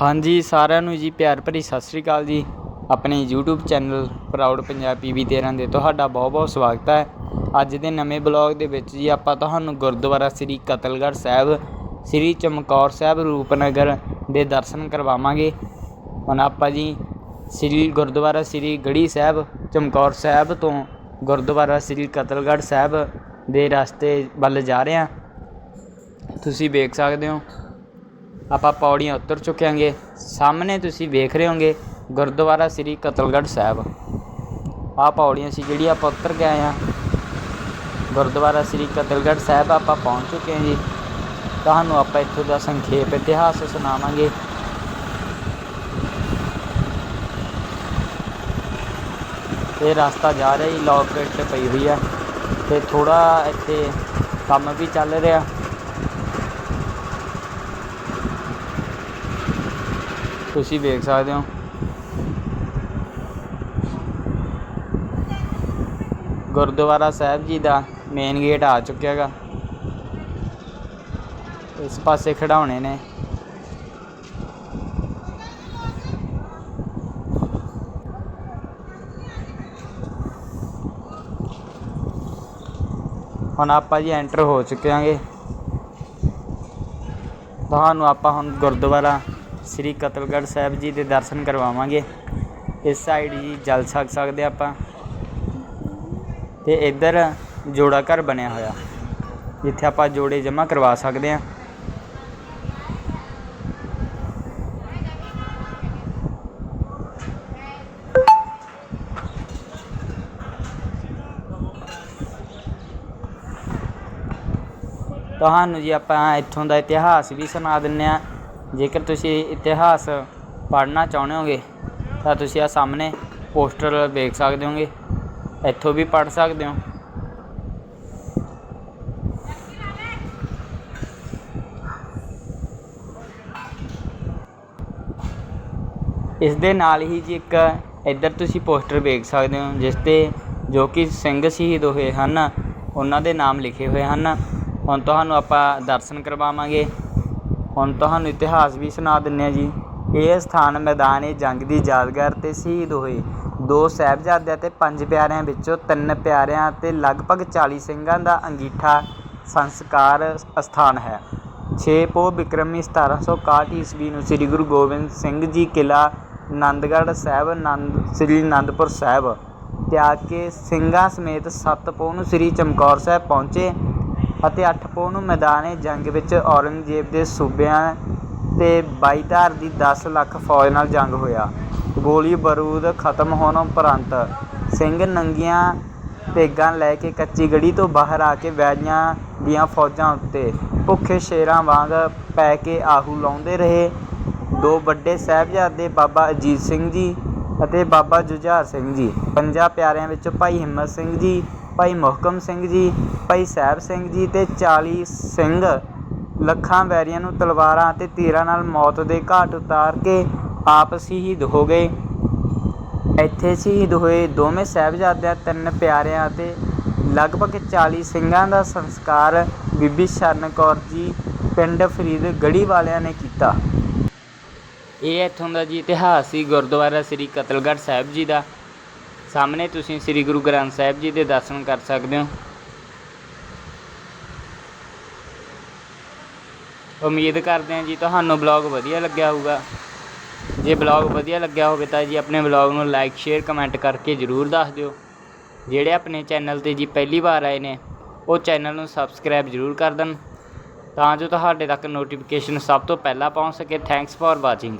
ਹਾਂਜੀ, ਸਾਰਿਆਂ ਨੂੰ ਜੀ ਪਿਆਰ ਭਰੀ ਸਤਿ ਸ੍ਰੀ ਅਕਾਲ ਜੀ। ਆਪਣੇ YouTube ਚੈਨਲ ਪ੍ਰਾਊਡ ਪੰਜਾਬੀ ਵੀ 13 ਦੇ ਤੁਹਾਡਾ ਬਹੁਤ ਬਹੁਤ ਸਵਾਗਤ ਹੈ। ਅੱਜ ਦੇ ਨਵੇਂ ਬਲੌਗ ਦੇ ਵਿੱਚ ਜੀ ਆਪਾਂ ਤੁਹਾਨੂੰ ਗੁਰਦੁਆਰਾ ਸ੍ਰੀ ਕਤਲਗੜ੍ਹ ਸਾਹਿਬ, ਸ੍ਰੀ ਚਮਕੌਰ ਸਾਹਿਬ ਰੂਪਨਗਰ ਦੇ ਦਰਸ਼ਨ ਕਰਵਾਵਾਂਗੇ। ਹੁਣ ਆਪਾਂ ਜੀ ਸ੍ਰੀ ਗੁਰਦੁਆਰਾ ਸ੍ਰੀ ਗੜੀ ਸਾਹਿਬ, ਚਮਕੌਰ ਸਾਹਿਬ ਤੋਂ ਗੁਰਦੁਆਰਾ ਸ੍ਰੀ ਕਤਲਗੜ੍ਹ ਸਾਹਿਬ ਦੇ ਰਸਤੇ ਵੱਲ ਜਾ ਰਹੇ ਹਾਂ। ਤੁਸੀਂ ਵੇਖ ਸਕਦੇ ਹੋ ਆਪਾਂ ਪੌੜੀਆਂ ਉਤਰ ਚੁੱਕੇ ਹਾਂਗੇ। ਸਾਹਮਣੇ ਤੁਸੀਂ ਵੇਖ ਰਹੇ ਹੋਗੇ ਗੁਰਦੁਆਰਾ ਸ੍ਰੀ ਕਤਲਗੜ੍ਹ ਸਾਹਿਬ। ਆਹ ਪੌੜੀਆਂ ਸੀ ਜਿਹੜੀ ਆਪਾਂ ਉਤਰ ਗਏ ਆਏ ਹਾਂ। ਗੁਰਦੁਆਰਾ ਸ੍ਰੀ ਕਤਲਗੜ੍ਹ ਸਾਹਿਬ ਆਪਾਂ ਪਹੁੰਚ ਚੁੱਕੇ ਹਾਂ ਜੀ। ਤੁਹਾਨੂੰ ਆਪਾਂ ਇੱਥੋਂ ਦਾ ਸੰਖੇਪ ਇਤਿਹਾਸ ਸੁਣਾਵਾਂਗੇ। ਇਹ ਰਸਤਾ ਜਾ ਰਿਹਾ ਜੀ ਲੋਕੇਟ ਪਈ ਹੋਈ ਆ। ਤੇ ਥੋੜਾ ਇੱਥੇ ਕੰਮ ਵੀ ਚੱਲ ਰਿਹਾ। ਤੁਸੀਂ ਵੇਖ ਸਕਦੇ ਹੋ। ਗੁਰਦੁਆਰਾ ਸਾਹਿਬ ਜੀ ਦਾ ਮੇਨ ਗੇਟ ਆ ਚੁੱਕਿਆ ਹੈਗਾ। ਇਸ ਪਾਸੇ ਖਿਡਾਉਣੇ ਨੇ। ਹੁਣ ਆਪਾਂ ਜੀ ਐਂਟਰ ਹੋ ਚੁੱਕੇ ਹਾਂਗੇ। ਤੁਹਾਨੂੰ ਆਪਾਂ ਹੁਣ ਗੁਰਦੁਆਰਾ ਸ੍ਰੀ ਕਤਲਗੜ੍ਹ ਸਾਹਿਬ ਜੀ ਦੇ ਦਰਸ਼ਨ ਕਰਵਾਵਾਂਗੇ। ਇਸ ਸਾਈਡ ਜੀ ਜਲ ਛਕ ਸਕਦੇ ਆਪਾਂ। ਤੇ ਇੱਧਰ ਜੋੜਾ ਘਰ ਬਣਿਆ ਹੋਇਆ। ਜਿੱਥੇ ਆਪਾਂ ਜੋੜੇ ਜਮ੍ਹਾਂ ਕਰਵਾ ਸਕਦੇ ਹਾਂ। ਤੁਹਾਨੂੰ ਜੀ ਆਪਾਂ ਇੱਥੋਂ ਦਾ ਇਤਿਹਾਸ ਵੀ ਸੁਣਾ ਦਿੰਨੇ ਆ ਜੇਕਰ ਤੁਸੀਂ ਇਤਿਹਾਸ ਪੜ੍ਹਨਾ ਚਾਹੁੰਦੇ ਹੋਗੇ, ਤਾਂ ਤੁਸੀਂ ਆ ਸਾਹਮਣੇ ਪੋਸਟਰ ਵੇਖ ਸਕਦੇ ਹੋਗੇ। ਇੱਥੋਂ ਵੀ ਪੜ੍ਹ ਸਕਦੇ ਹੋ। ਇਸ ਦੇ ਨਾਲ ਹੀ ਜੀ ਇੱਕ ਇੱਧਰ ਤੁਸੀਂ ਪੋਸਟਰ ਵੇਖ ਸਕਦੇ ਹੋ, ਜਿਸ ਤੇ ਜੋ ਕਿ ਸਿੰਘ ਸ਼ਹੀਦ ਹੋਏ ਹਨ, ਉਹਨਾਂ ਦੇ ਨਾਮ ਲਿਖੇ ਹੋਏ ਹਨ। ਹੁਣ ਤੁਹਾਨੂੰ ਆਪਾਂ ਦਰਸ਼ਨ ਕਰਵਾਵਾਂਗੇ। ਹੁਣ ਤੁਹਾਨੂੰ ਇਤਿਹਾਸ ਵੀ ਸੁਣਾ ਦਿੰਨੇ ਆ ਜੀ। ਇਹ ਸਥਾਨ ਮੈਦਾਨ ਏ ਜੰਗ ਦੀ ਯਾਦਗਾਰ ਤੇ ਸ਼ਹੀਦ ਹੋਏ। ਦੋ ਸਾਹਿਬਜ਼ਾਦਿਆਂ ਤੇ ਪੰਜ ਪਿਆਰਿਆਂ ਵਿੱਚੋਂ ਤਿੰਨ ਪਿਆਰਿਆਂ ਤੇ ਲਗਭਗ 40 ਸਿੰਘਾਂ ਦਾ ਅੰਗੀਠਾ ਸੰਸਕਾਰ ਅਸਥਾਨ ਹੈ। 6 ਪੋ ਬਿਕਰਮੀ 1761 ਈਸਵੀ ਨੂੰ ਸ੍ਰੀ ਗੁਰੂ ਗੋਬਿੰਦ ਸਿੰਘ ਜੀ ਕਿਲਾ ਆਨੰਦਗੜ੍ਹ ਸਾਹਿਬ ਆਨੰਦ ਸ੍ਰੀ ਅਨੰਦਪੁਰ ਸਾਹਿਬ ਤਿਆਗ ਕੇ ਸਿੰਘਾਂ ਸਮੇਤ ਸੱਤ ਪੋ ਨੂੰ ਸ੍ਰੀ ਚਮਕੌਰ ਸਾਹਿਬ ਪਹੁੰਚੇ। ਅਤੇ ਅੱਠ ਪੋਹ ਨੂੰ ਮੈਦਾਨੇ ਜੰਗ ਵਿੱਚ ਔਰੰਗਜ਼ੇਬ ਦੇ ਸੂਬਿਆਂ ਤੇ ਬਾਈਧਾਰ ਦੀ ਦਸ ਲੱਖ ਫੌਜ ਨਾਲ ਜੰਗ ਹੋਇਆ। ਗੋਲੀ ਬਾਰੂਦ ਖਤਮ ਹੋਣ ਉਪਰੰਤ ਸਿੰਘ ਨੰਗੀਆਂ ਭੇਗਾਂ ਲੈ ਕੇ ਕੱਚੀ ਗੜੀ ਤੋਂ ਬਾਹਰ ਆ ਕੇ ਵੈਰੀਆਂ ਦੀਆਂ ਫੌਜਾਂ ਉੱਤੇ ਭੁੱਖੇ ਸ਼ੇਰਾਂ ਵਾਂਗ ਪੈ ਕੇ ਆਹੂ ਲਾਉਂਦੇ ਰਹੇ। ਦੋ ਵੱਡੇ ਸਾਹਿਬਜ਼ਾਦੇ, ਬਾਬਾ ਅਜੀਤ ਸਿੰਘ ਜੀ ਅਤੇ ਬਾਬਾ ਜੁਝਾਰ ਸਿੰਘ ਜੀ। ਪੰਜਾਂ ਪਿਆਰਿਆਂ ਵਿੱਚੋਂ ਭਾਈ ਹਿੰਮਤ ਸਿੰਘ ਜੀ ਭਾਈ ਮੁਹਕਮ ਸਿੰਘ ਜੀ, ਭਾਈ ਸਾਹਿਬ ਸਿੰਘ ਜੀ ਤੇ 40 ਸਿੰਘ ਲੱਖਾਂ ਵੈਰੀਆਂ ਨੂੰ ਤਲਵਾਰਾਂ ਅਤੇ ਤੀਰਾਂ ਨਾਲ ਮੌਤ ਦੇ ਘਾਟ ਉਤਾਰ ਕੇ ਆਪ ਸ਼ਹੀਦ ਹੋ ਗਏ। ਇੱਥੇ ਸ਼ਹੀਦ ਹੋਏ ਦੋਵੇਂ ਸਾਹਿਬਜ਼ਾਦਿਆਂ, ਤਿੰਨ ਪਿਆਰਿਆਂ ਅਤੇ ਲਗਭਗ 40 ਸਿੰਘਾਂ ਦਾ ਸੰਸਕਾਰ ਬੀਬੀ ਸ਼ਰਨ ਕੌਰ ਜੀ, ਪਿੰਡ ਫਰੀਦ ਗੜੀ ਵਾਲਿਆਂ ਨੇ ਕੀਤਾ। ਇਹ ਇੱਥੋਂ ਦਾ ਜੀ ਇਤਿਹਾਸ ਸੀ। ਗੁਰਦੁਆਰਾ ਸ੍ਰੀ ਕਤਲਗੜ੍ਹ ਸਾਹਿਬ ਜੀ ਦਾ। ਸਾਹਮਣੇ ਤੁਸੀਂ ਸ੍ਰੀ ਗੁਰੂ ਗ੍ਰੰਥ ਸਾਹਿਬ ਜੀ ਦੇ ਦਰਸ਼ਨ ਕਰ ਸਕਦੇ ਹੋ। ਉਮੀਦ ਕਰਦੇ ਹਾਂ ਜੀ ਤੁਹਾਨੂੰ ਬਲੌਗ ਵਧੀਆ ਲੱਗਿਆ ਹੋਊਗਾ। ਜੇ ਬਲੌਗ ਵਧੀਆ ਲੱਗਿਆ ਹੋਵੇ ਤਾਂ ਜੀ ਆਪਣੇ ਬਲੌਗ ਨੂੰ ਲਾਈਕ ਸ਼ੇਅਰ ਕਮੈਂਟ ਕਰਕੇ ਜ਼ਰੂਰ ਦੱਸ ਦਿਓ। ਜਿਹੜੇ ਆਪਣੇ ਚੈਨਲ ਤੇ ਜੀ ਪਹਿਲੀ ਵਾਰ ਆਏ ਨੇ, ਉਹ ਚੈਨਲ ਨੂੰ ਸਬਸਕ੍ਰਾਈਬ ਜ਼ਰੂਰ ਕਰ ਦੇਣ। ਤਾਂ ਜੋ ਤੁਹਾਡੇ ਤੱਕ ਨੋਟੀਫਿਕੇਸ਼ਨ ਸਭ ਤੋਂ ਪਹਿਲਾਂ ਪਹੁੰਚ ਸਕੇ। Thanks for watching